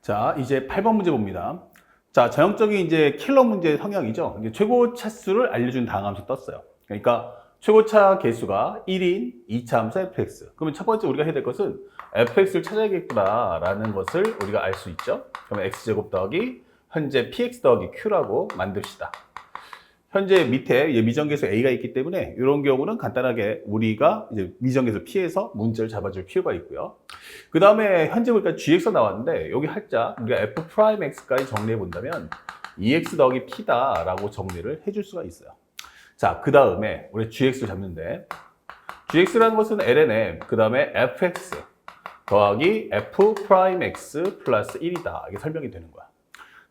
자, 이제 8번 문제 봅니다. 자, 전형적인 이제 킬러 문제 성향이죠. 이제 최고 차수를 알려준 다음 함수 떴어요. 그러니까 최고차 개수가 1인 2차 함수 fx. 그러면 첫 번째 우리가 해야 될 것은 fx를 찾아야겠구나라는 것을 우리가 알 수 있죠. 그러면 x제곱 더하기 현재 px 더하기 q라고 만듭시다. 현재 밑에 미정계수 a가 있기 때문에 이런 경우는 간단하게 우리가 이제 미정계수 p에서 문제를 잡아줄 필요가 있고요. 그 다음에 현재 보니까 gx 나왔는데 여기 살짝 우리가 f 프라임 x까지 정리해 본다면 2x 더하기 p다라고 정리를 해줄 수가 있어요. 자, 그 다음에 우리 gx를 잡는데 gx라는 것은 lnm 그 다음에 fx 더하기 f 프라임 x 플러스 1이다 이게 설명이 되는 거야.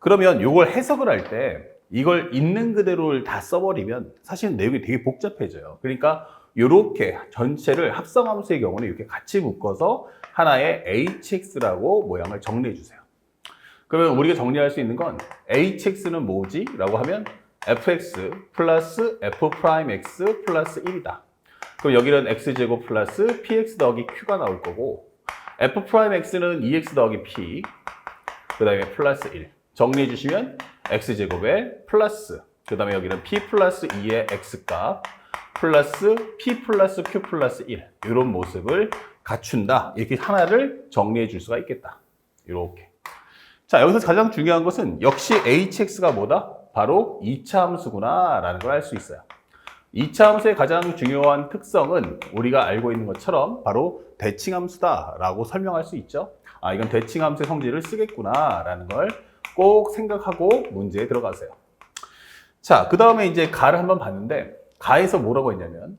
그러면 이걸 해석을 할때 이걸 있는 그대로를 다 써버리면 사실 내용이 되게 복잡해져요. 그러니까 이렇게 전체를 합성함수의 경우는 이렇게 같이 묶어서 하나의 hx라고 모양을 정리해 주세요. 그러면 우리가 정리할 수 있는 건 hx는 뭐지? 라고 하면 fx 플러스 f 프라임 x 플러스 1이다. 그럼 여기는 x제곱 플러스 px 더하기 q가 나올 거고 f 프라임 x는 2x 더하기 p 그 다음에 플러스 1 정리해 주시면 x제곱에 플러스 그 다음에 여기는 p 플러스 2의 x값 플러스 p 플러스 q 플러스 1 이런 모습을 갖춘다. 이렇게 하나를 정리해 줄 수가 있겠다. 이렇게. 자 여기서 가장 중요한 것은 역시 hx가 뭐다? 바로 2차 함수구나 라는 걸 알 수 있어요. 2차 함수의 가장 중요한 특성은 우리가 알고 있는 것처럼 바로 대칭함수다 라고 설명할 수 있죠? 아 이건 대칭함수의 성질을 쓰겠구나 라는 걸 꼭 생각하고 문제에 들어가세요 자 그 다음에 이제 가를 한번 봤는데 가에서 뭐라고 했냐면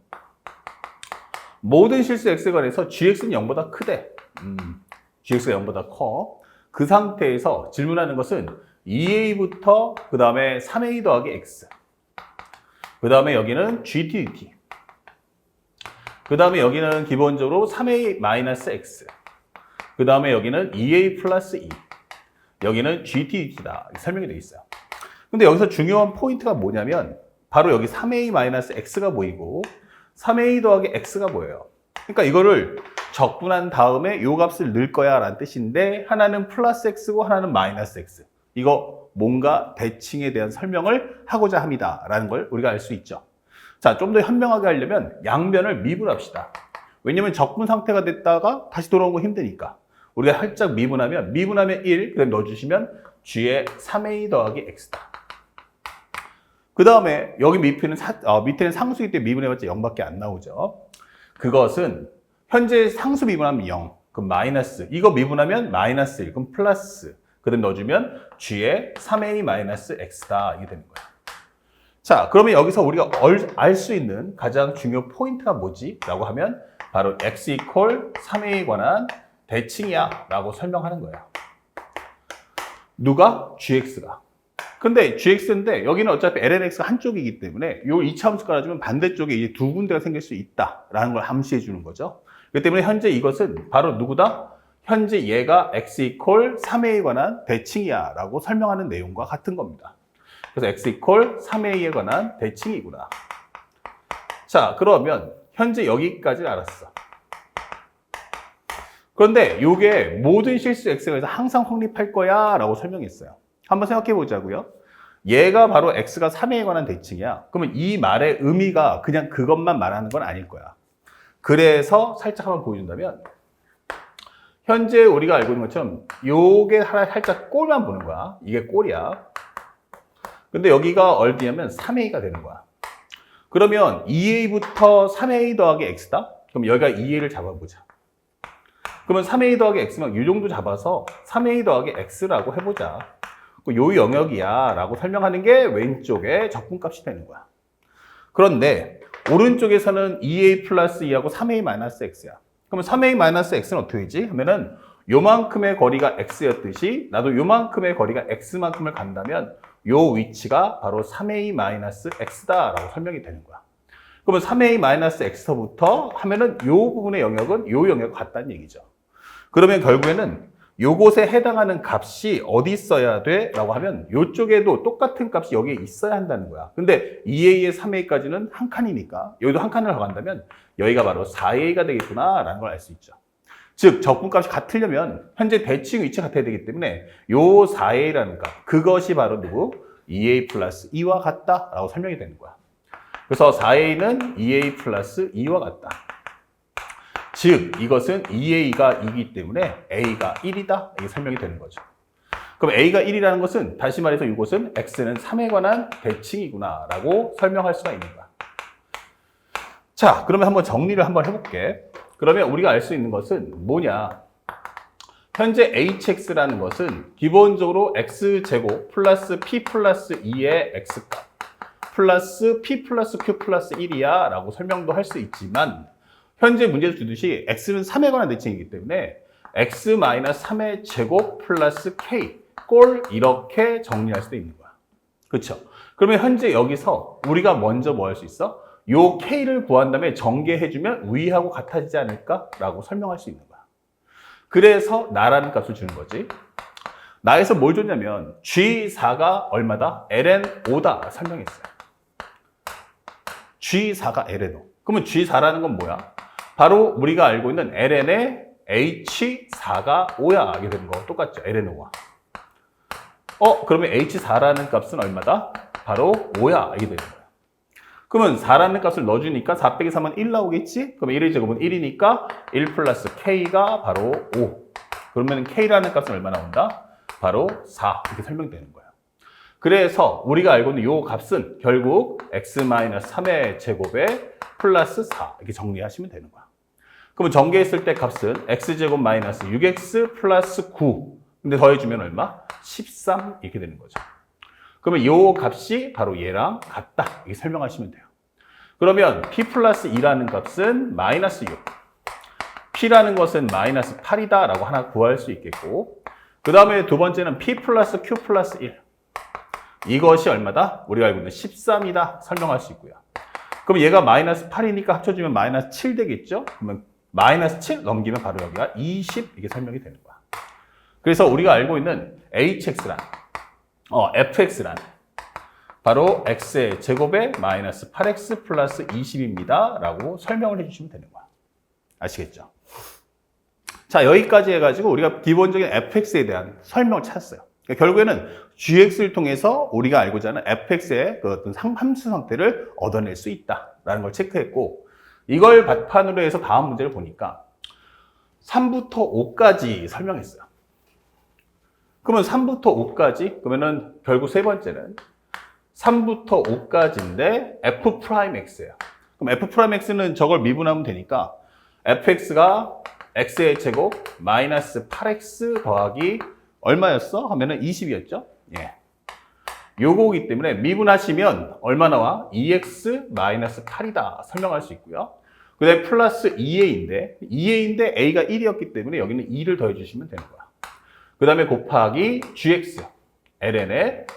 모든 실수 x에 관해서 gx는 0보다 크대 음, gx가 0보다 커 그 상태에서 질문하는 것은 2a부터 그 다음에 3a 더하기 x 그 다음에 여기는 GTDT. 그 다음에 여기는 기본적으로 3A 마이너스 X. 그 다음에 여기는 2A 플러스 2. 여기는 GTDT다. 설명이 되어 있어요. 근데 여기서 중요한 포인트가 뭐냐면 바로 여기 3A 마이너스 X가 보이고 3A 더하기 X가 보여요. 그러니까 이거를 적분한 다음에 요 값을 넣을 거야 라는 뜻인데 하나는 플러스 X고 하나는 마이너스 X. 이거 뭔가 대칭에 대한 설명을 하고자 합니다. 라는 걸 우리가 알 수 있죠. 자, 좀 더 현명하게 하려면 양변을 미분합시다. 왜냐면 적분 상태가 됐다가 다시 돌아온 거 힘드니까. 우리가 살짝 미분하면, 미분하면 1, 그다음 넣어주시면 g에 3a 더하기 x다. 그 다음에 여기 밑에는, 사, 어, 밑에는 상수이기 때문에 미분해봤자 0밖에 안 나오죠. 그것은 현재 상수 미분하면 0, 그럼 마이너스. 이거 미분하면 마이너스 1, 그럼 플러스. 그다음 넣어주면 g에 3a-x다 이게 되는 거예요. 자, 그러면 여기서 우리가 알 수 있는 가장 중요 포인트가 뭐지? 라고 하면 바로 x 이퀄 3a에 관한 대칭이야 라고 설명하는 거예요. 누가? gx가. 근데 gx인데 여기는 어차피 lnx가 한쪽이기 때문에 요 이차 함수 깔아주면 반대쪽에 이제 두 군데가 생길 수 있다라는 걸 함시해 주는 거죠. 그렇기 때문에 현재 이것은 바로 누구다? 현재 얘가 x 이퀄 3a에 관한 대칭이야 라고 설명하는 내용과 같은 겁니다. 그래서 x 이퀄 3a에 관한 대칭이구나. 자, 그러면 현재 여기까지 알았어. 그런데 이게 모든 실수 관해서 항상 확립할 거야 라고 설명했어요. 한번 생각해 보자고요. 얘가 바로 x가 3a에 관한 대칭이야. 그러면 이 말의 의미가 그냥 그것만 말하는 건 아닐 거야. 그래서 살짝 한번 보여준다면 현재 우리가 알고 있는 것처럼 요게 하나 살짝 꼴만 보는 거야. 이게 꼴이야. 근데 여기가 얼디냐면 3a가 되는 거야. 그러면 2a부터 3a 더하기 x다? 그럼 여기가 2a를 잡아보자. 그러면 3a 더하기 x면 이 정도 잡아서 3a 더하기 x라고 해보자. 요 영역이야 라고 설명하는 게 왼쪽에 적분값이 되는 거야. 그런데 오른쪽에서는 2a 플러스 2하고 3a 마이너스 x야. 그러면 3a-x는 어떻게 되지? 하면은 요만큼의 거리가 x였듯이 나도 요만큼의 거리가 x만큼을 간다면 요 위치가 바로 3a-x다라고 설명이 되는 거야. 그러면 3a-x서부터 하면은 요 부분의 영역은 요 영역 같다는 얘기죠. 그러면 결국에는 요곳에 해당하는 값이 어디 있어야 돼? 라고 하면 요쪽에도 똑같은 값이 여기에 있어야 한다는 거야. 근데 2a에 3a까지는 한 칸이니까 여기도 한 칸을 더 간다면 여기가 바로 4a가 되겠구나 라는 걸 알 수 있죠. 즉 적분값이 같으려면 현재 대칭 위치가 같아야 되기 때문에 요 4a라는 값 그것이 바로 누구? 2a 플러스 2와 같다라고 설명이 되는 거야. 그래서 4a는 2a 플러스 2와 같다. 즉 이것은 2a가 2이기 때문에 a가 1이다 이게 설명이 되는 거죠. 그럼 a가 1이라는 것은 다시 말해서 이것은 x는 3에 관한 대칭이구나 라고 설명할 수가 있는 거야. 자, 그러면 한번 정리를 한번 해볼게. 그러면 우리가 알 수 있는 것은 뭐냐? 현재 hx라는 것은 기본적으로 x제곱 플러스 p 플러스 2의 x값 플러스 p 플러스 q 플러스 1이야 라고 설명도 할 수 있지만 현재 문제에서 주듯이 x는 3에 관한 대칭이기 때문에 x 마이너스 3의 제곱 플러스 k 꼴 이렇게 정리할 수도 있는 거야. 그렇죠? 그러면 현재 여기서 우리가 먼저 뭐 할 수 있어? 요 k를 구한 다음에 전개해주면 위하고 같아지지 않을까라고 설명할 수 있는 거야. 그래서 나라는 값을 주는 거지. 나에서 뭘 줬냐면 G4가 얼마다? ln5다 설명했어요. G4가 ln5. 그러면 G4라는 건 뭐야? 바로 우리가 알고 있는 ln의 H4가 5야 하게 되는 거 똑같죠? ln5와. 어, 그러면 H4라는 값은 얼마다? 바로 5야 이게 되는 거야. 그러면 4라는 값을 넣어주니까 4 빼기 3은 1 나오겠지? 그러면 1의 제곱은 1이니까 1 플러스 K가 바로 5. 그러면 K라는 값은 얼마 나온다? 바로 4. 이렇게 설명되는 거예요. 그래서 우리가 알고 있는 이 값은 결국 x-3의 제곱에 플러스 4 이렇게 정리하시면 되는 거야. 그러면 전개했을 때 값은 x제곱 마이너스 6x 플러스 9. 근데 더해주면 얼마? 13 이렇게 되는 거죠. 그러면 이 값이 바로 얘랑 같다. 이렇게 설명하시면 돼요. 그러면 p 플러스 2라는 값은 마이너스 6. p라는 것은 마이너스 8이다 라고 하나 구할 수 있겠고 그 다음에 두 번째는 p 플러스 q 플러스 1. 이것이 얼마다? 우리가 알고 있는 13이다 설명할 수 있고요. 그럼 얘가 마이너스 8이니까 합쳐주면 마이너스 7 되겠죠? 그러면 마이너스 7 넘기면 바로 여기가 20 이게 설명이 되는 거야. 그래서 우리가 알고 있는 hx란 어, fx란 바로 x의 제곱에 마이너스 8x 플러스 20입니다. 라고 설명을 해주시면 되는 거야. 아시겠죠? 자, 여기까지 해가지고 우리가 기본적인 fx에 대한 설명을 찾았어요. 그러니까 결국에는 gx를 통해서 우리가 알고자 하는 fx의 그 어떤 상- 함수 상태를 얻어낼 수 있다라는 걸 체크했고 이걸 바탕으로 해서 다음 문제를 보니까 3부터 5까지 설명했어요. 그러면 3부터 5까지 그러면은 결국 세 번째는 3부터 5까지인데 f 프라임 x예요. 그럼 f 프라임 x는 저걸 미분하면 되니까 fx가 x의 제곱 마이너스 8x 더하기 얼마였어? 하면은 20이었죠? 예. 요거기 때문에 미분하시면 얼마 나와? 2x 마이너스 8이다 설명할 수 있고요. 그 다음에 플러스 2a인데 2a인데 a가 1이었기 때문에 여기는 2를 더해 주시면 되는 거야. 그 다음에 곱하기 gx ln에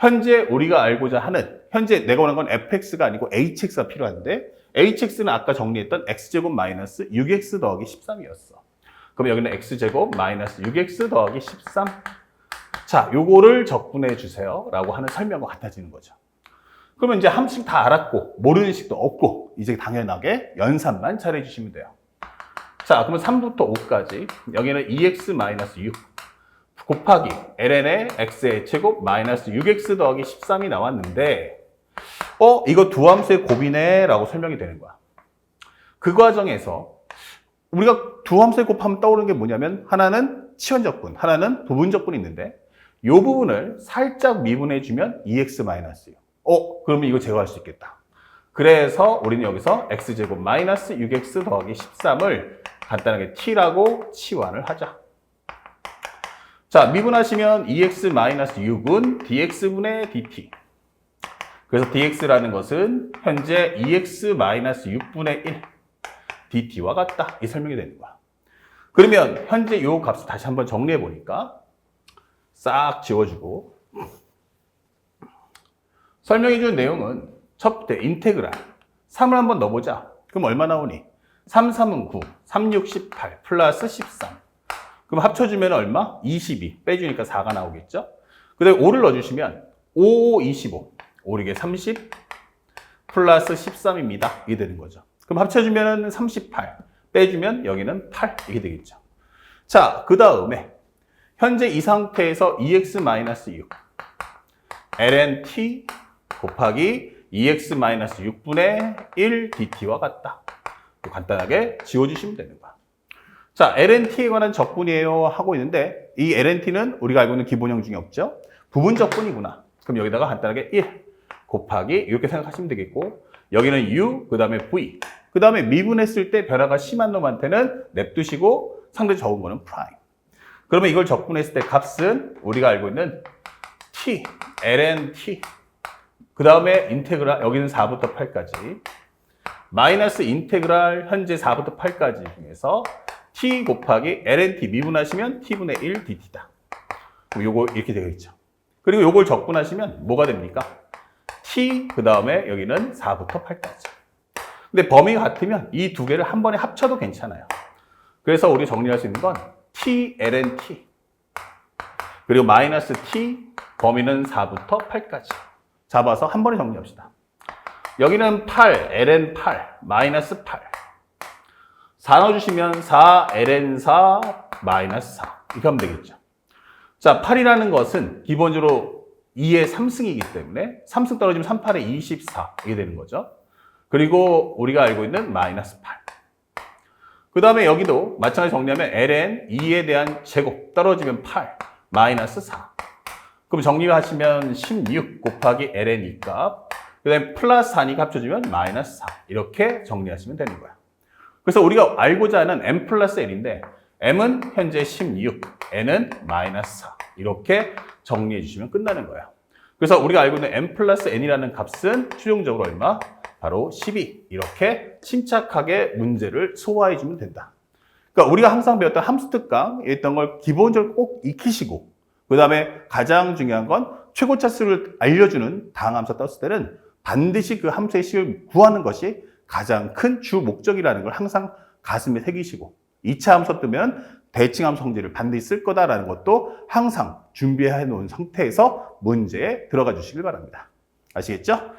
현재 우리가 알고자 하는 현재 내가 원하는 건 fx가 아니고 hx가 필요한데 hx는 아까 정리했던 x제곱 마이너스 6x 더하기 13이었어. 그럼 여기는 x제곱 마이너스 6x 더하기 13. 자, 요거를 적분해 주세요. 라고 하는 설명과 같아지는 거죠. 그러면 이제 함수식 다 알았고, 모르는 식도 없고, 이제 당연하게 연산만 잘해 주시면 돼요. 자, 그러면 3부터 5까지, 여기는 2x 마이너스 6. 곱하기 ln의 x의 제곱 마이너스 6x 더하기 13이 나왔는데 어? 이거 두 함수의 곱이네 라고 설명이 되는 거야. 그 과정에서 우리가 두 함수의 곱하면 떠오르는 게 뭐냐면 하나는 치환적분, 하나는 부분적분이 있는데 이 부분을 살짝 미분해주면 2x 마이너스 6. 어? 그러면 이거 제거할 수 있겠다. 그래서 우리는 여기서 x제곱 마이너스 6x 더하기 13을 간단하게 t라고 치환을 하자. 자, 미분하시면 2x-6은 dx분의 dt. 그래서 dx라는 것은 현재 2x-6분의 1 dt와 같다. 이 설명이 되는 거야. 그러면 현재 이 값을 다시 한번 정리해 보니까 싹 지워주고 설명해 준 내용은 첫 번째 인테그랄 3을 한번 넣어보자. 그럼 얼마 나오니? 3, 3은 9, 3, 6, 18 플러스 13 그럼 합쳐주면 얼마? 22. 빼주니까 4가 나오겠죠? 그 다음에 5를 넣어주시면 5, 25. 5, 이게 30 플러스 13입니다. 이게 되는 거죠. 그럼 합쳐주면 38. 빼주면 여기는 8. 이게 되겠죠. 자, 그 다음에 현재 이 상태에서 e EX-6 ln t 곱하기 e EX-6분의 1 dt와 같다. 간단하게 지워주시면 되는 거야. 자, LNT에 관한 적분이에요 하고 있는데 이 LNT는 우리가 알고 있는 기본형 중에 없죠? 부분 적분이구나. 그럼 여기다가 간단하게 1 곱하기 이렇게 생각하시면 되겠고 여기는 U, 그 다음에 V 그 다음에 미분했을 때 변화가 심한 놈한테는 냅두시고 상대 적은 거는 프라임. 그러면 이걸 적분했을 때 값은 우리가 알고 있는 T, LNT 그 다음에 인테그랄 여기는 4부터 8까지 마이너스 인테그랄 현재 4부터 8까지 중에서 t 곱하기 lnt 미분하시면 t분의 1 dt다. 요거 이렇게 되어 있죠. 그리고 요걸 적분하시면 뭐가 됩니까? t 그 다음에 여기는 4부터 8까지. 근데 범위가 같으면 이 두 개를 한 번에 합쳐도 괜찮아요. 그래서 우리 정리할 수 있는 건 t lnt 그리고 마이너스 t 범위는 4부터 8까지 잡아서 한 번에 정리합시다. 여기는 8, ln8, 마이너스 8. 4 넣어주시면 4, ln4, 마이너스 4. 이렇게 하면 되겠죠. 자, 8이라는 것은 기본적으로 2의 3승이기 때문에 3승 떨어지면 3, 8에 24. 이게 되는 거죠. 그리고 우리가 알고 있는 마이너스 8. 그 다음에 여기도 마찬가지 정리하면 ln 2에 대한 제곱 떨어지면 8, 마이너스 4. 그럼 정리하시면 16 곱하기 ln 2 값. 그 다음에 플러스 4니까 합쳐주면 마이너스 4. 이렇게 정리하시면 되는 거야. 그래서 우리가 알고자 하는 m 플러스 n인데 m은 현재 16, n은 마이너스 4. 이렇게 정리해 주시면 끝나는 거야. 그래서 우리가 알고 있는 m 플러스 n이라는 값은 최종적으로 얼마? 바로 12. 이렇게 침착하게 문제를 소화해 주면 된다. 그러니까 우리가 항상 배웠던 함수 특강 했던 걸 기본적으로 꼭 익히시고 그 다음에 가장 중요한 건 최고 차 수를 알려주는 다항 함수 떴을 때는 반드시 그 함수의 식을 구하는 것이 가장 큰 주 목적이라는 걸 항상 가슴에 새기시고 2차 함수 뜨면 대칭함 성질을 반드시 쓸 거다라는 것도 항상 준비해 놓은 상태에서 문제에 들어가 주시길 바랍니다. 아시겠죠?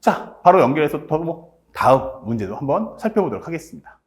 자, 바로 연결해서 더 뭐 다음 문제도 한번 살펴보도록 하겠습니다.